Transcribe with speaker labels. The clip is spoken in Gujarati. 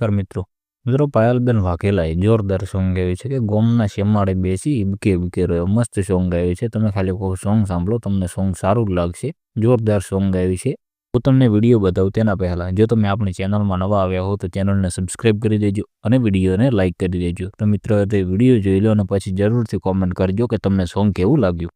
Speaker 1: નમસ્કાર મિત્રો. મિત્રો પાયલબેન વાઘેલાએ જોરદાર સોંગ ગાયું છે કે ગોમના શેમાડે બેસી ઇબકે ઇબકે રહ્યો. મસ્ત સોંગ ગાયું છે. તમે ખાલી કોઈ સોંગ સાંભળો, તમને સોંગ સારું લાગશે. જોરદાર સોંગ ગાયું છે. હું તમને વીડિયો બતાવું તેના પહેલાં, જો તમે આપણી ચેનલમાં નવા આવ્યા હો તો ચેનલને સબસ્ક્રાઈબ કરી દેજો અને વિડીયોને લાઇક કરી દેજો. તો મિત્રો તે વીડિયો જોઈ લો અને પછી જરૂરથી કોમેન્ટ કરજો કે તમને સોંગ કેવું લાગ્યું.